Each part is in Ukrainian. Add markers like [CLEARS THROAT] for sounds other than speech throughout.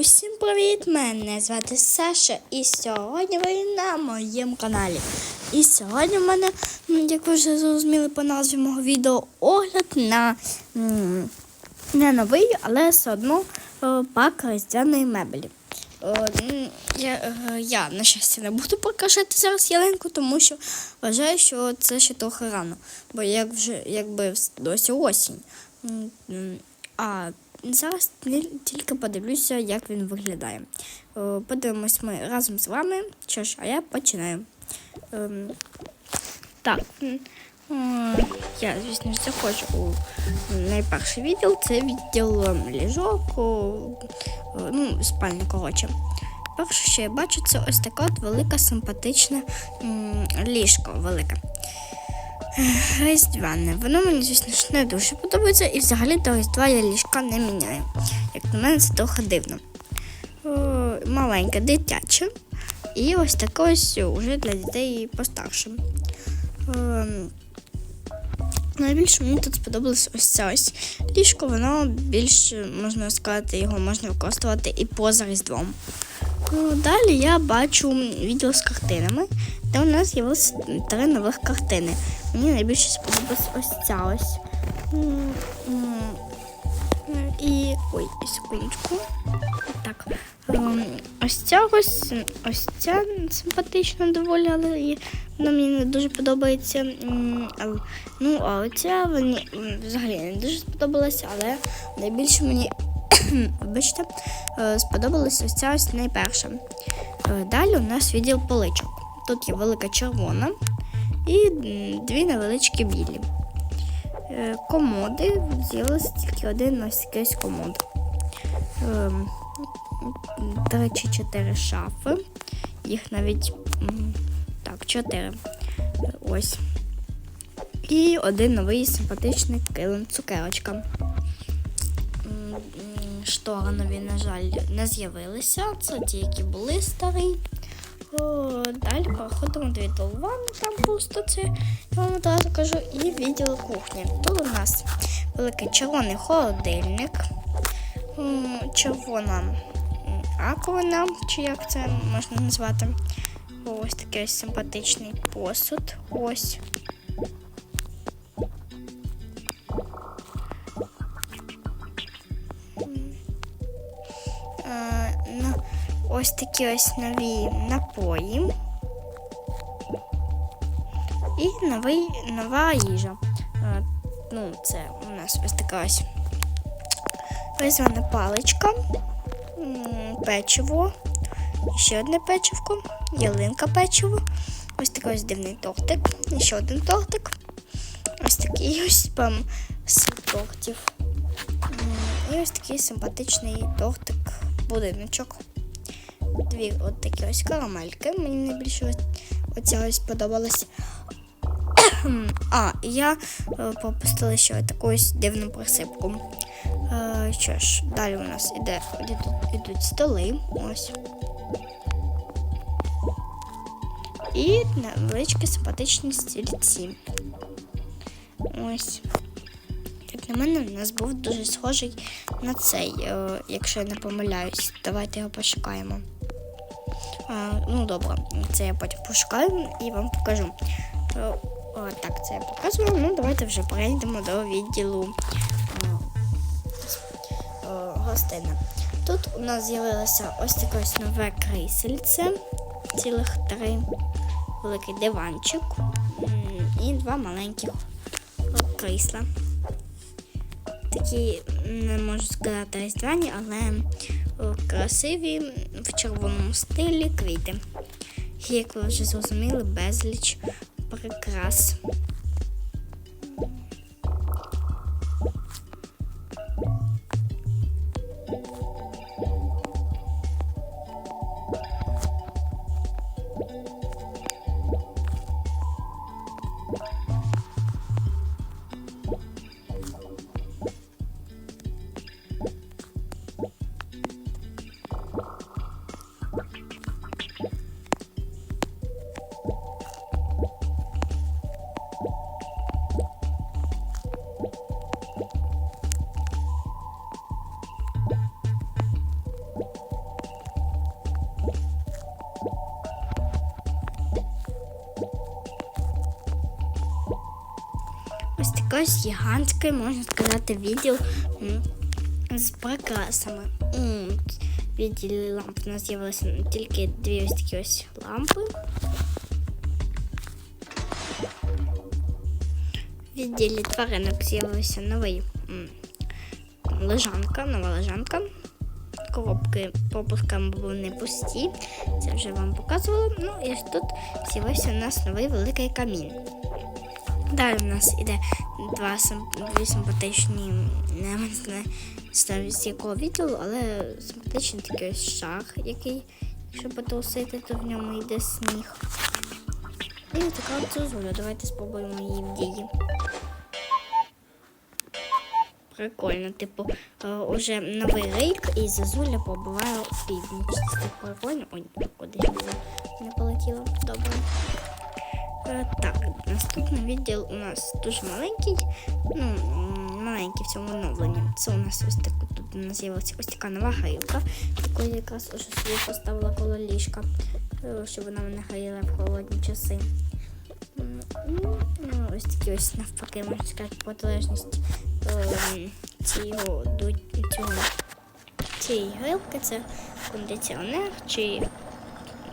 Усім привіт! Мене звати Саша і сьогодні ви на моєму каналі. І сьогодні в мене, як ви вже зрозуміли по назві мого відео, огляд на не новий, але все одно е, пак різдвяної мебелі. Е, Я, е, я, на щастя, не буду покажати зараз ялинку, тому що вважаю, що це ще трохи рано. Бо як вже якби досі осінь. А зараз тільки подивлюся, як він виглядає. Е, Подивимось ми разом з вами. Що ж, а я починаю. Ем, Так. е, Я, звісно заходжу у найперший відділ. Це відділ ем, ліжок, е, ну, спальні, коротше. Перше, що я бачу, це ось така от велика симпатична ліжко велике. Різдвяне. Воно мені, звісно ж, не дуже подобається, і взагалі до Різдва я ліжка не міняю. Як на мене, це трохи дивно. О, маленьке, дитяче. І ось таке ось уже для дітей постарше. Найбільше мені тут сподобалось ось це ось ліжко, воно більш, можна сказати, його можна використовувати і поза Різдвом. Далі я бачу відео з картинами, де у нас з'явилися три нових картини. Мені найбільше сподобалась ось ця ось. І. Ой, секундочку. Так. Ем, Ось ця ось, ось ця симпатична доволі, але вона мені не дуже подобається. Ну, а оця взагалі не дуже сподобалася, але найбільше мені [COUGHS] вибачте, е, сподобалася ось ця ось найперша. Е, Далі у нас відділ поличок. Тут є велика червона і дві невеличкі білі. Е, Комоди з'явилося тільки один ось такий ось комод. Три чи чотири шафи. Їх навіть так, чотири. Ось. І один новий симпатичний килим цукерочка. Штори нові, на жаль, не з'явилися. Це ті, які були старі. О, далі переходимо до ванни, там пусто це, я вам одразу кажу, і відділ кухні. Тут у нас великий червоний холодильник, червона м, раковина, чи як це можна назвати. Ось такий симпатичний посуд. Ось. Ось такі ось нові напої. І новий, нова їжа. Ну, це у нас ось така ось різдвяна паличка, печиво, ще одне печивко, ялинка печиво, ось такий ось дивний тортик, ще один тортик. Ось такий ось прям тортів. І ось такий симпатичний тортик, будиночок. Дві от такі ось карамельки. Мені найбільше оця ось подобалась. [COUGHS] А, і я е, пропустила ще таку ось дивну присипку. Е, що ж, далі у нас іде, ідуть, ідуть столи. Ось. І невеличкі симпатичні стільці. Ось. Як на мене, у нас був дуже схожий на цей, е, якщо я не помиляюсь. Давайте його пошукаємо. Ну, добре, це я потім пошукаю і вам покажу. Е, о, так, це я показувала. Ну, давайте вже перейдемо до відділу е, е, гостини. Тут у нас з'явилося ось таке нове крісельце, цілих три, великий диванчик і два маленьких крісла. Такі, не можу сказати, різдвяні, але красиві в червоному стилі квіти. Як ви вже зрозуміли, безліч прикрас. Якось гігантський, можна сказати, відділ з прикрасами. Відділі ламп у нас з'явилися тільки дві ось такі ось лампи. Відділі тваринок з'явився новий лежанка, нова лежанка. Коробки пропусками були не пусті. Це вже вам показувала. Ну і тут з'явився у нас новий великий камін. Далі у нас іде два дві симпатичні, не знаю з якого відділу, але симпатичний такий ось шар, який, якщо потрусити, то в ньому йде сніг. І така от зозуля. Давайте спробуємо її в дії. Прикольно, типу, е, уже новий рейк і зазуля побуває у північ. Це прикольно. Ой, вона не полетіла. Добре. Е, Так, наступний відділ у нас дуже маленький. Ну, маленький в цьому оновленні. Це у нас ось так тут у нас з'явилася ось така нова грилка, яку я якраз уже собі поставила коло ліжка, е, щоб вона мене гріла в холодні часи. Ну, ось такі ось навпаки, можна сказати, протилежність ем, цього, цього цієї грилки. Це кондиціонер чи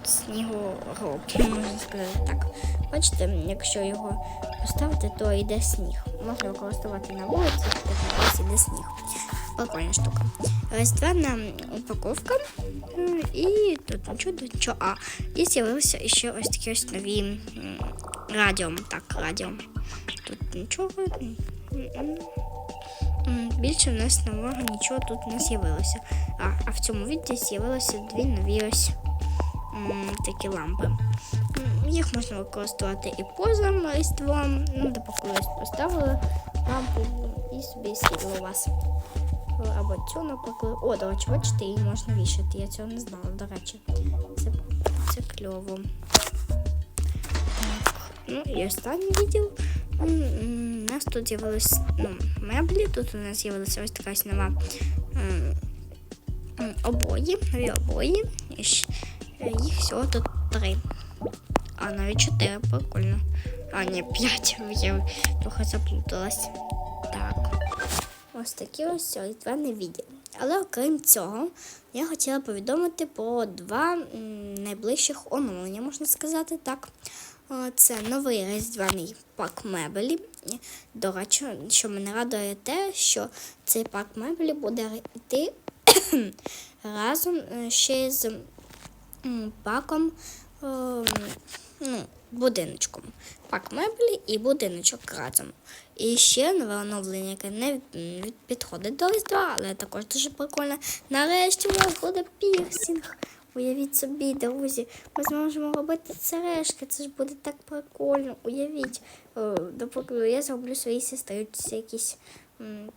снігороб, можна сказати так. Бачите, якщо його поставити, то йде сніг. Можна використовувати на вулиці, на іде сніг. Прикольна штука. Різдвяна упаковка. І тут нічого, нічого. А, і з'явилися ще ось такі ось нові м, радіо. Так, радіо. Тут нічого. Більше в нас нового нічого тут не з'явилося. А, а в цьому відео з'явилося дві нові ось такі лампи. Їх можна використовувати і поза різдвом. Ну, типу, колись поставили лампу і собі світло у вас. Або цю, наприклад. О, до речі, бачите, її можна вішати. Я цього не знала, до речі. Це, це кльово. Так, ну і останній відділ. У нас тут з'явились ну, меблі, тут у нас з'явилася ось така нова обої, нові обої. Е, їх всього тут три. А навіть чотири, прикольно. А, ні, п'ять. [LAUGHS] Я трохи заплуталась. Так. Ось такі ось різдвяний відділ. Але окрім цього, я хотіла повідомити про два найближчих оновлення, можна сказати так. Це новий різдвяний пак мебелі. До речі, що мене радує те, що цей пак мебелі буде йти [CLEARS THROAT] разом е, ще з паком е, ну, будиночком. Пак меблі і будиночок разом. І ще нове оновлення, яке не підходить до Різдва, але також дуже прикольне. Нарешті у нас буде пірсінг. Уявіть собі, друзі, ми зможемо робити сережки, це ж буде так прикольно. Уявіть, Е, допоки я зроблю своїй сестричці якісь.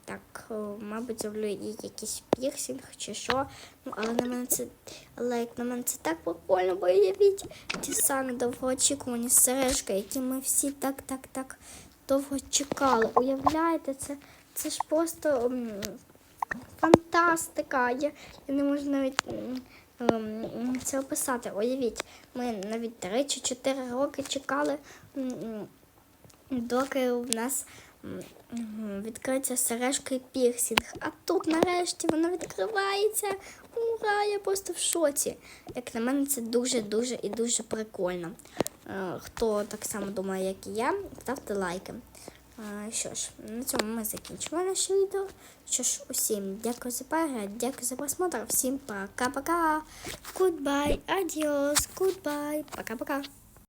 Так, е, мабуть, зроблю їй якийсь пірсінг чи що. Ну, але на мене це, але як на мене це так прикольно, бо уявіть ті самі довгоочікувані сережки, які ми всі так, так, так довго чекали. Уявляєте, це, це ж просто м, фантастика. Я, я не можу навіть ем, це описати. Уявіть, ми навіть 3 чи 4 роки чекали, доки у нас відкриється сережка і пірсінг. А тут нарешті воно відкривається. Ура! Я просто в шоці. Як на мене, це дуже-дуже і дуже прикольно. Е, Хто так само думає, як і я, ставте лайки. Е, Що ж, на цьому ми закінчимо наше відео. Що ж, усім дякую за перегляд, дякую за просмотр. Всім пока-пока. Goodbye, adios, goodbye, пока-пока.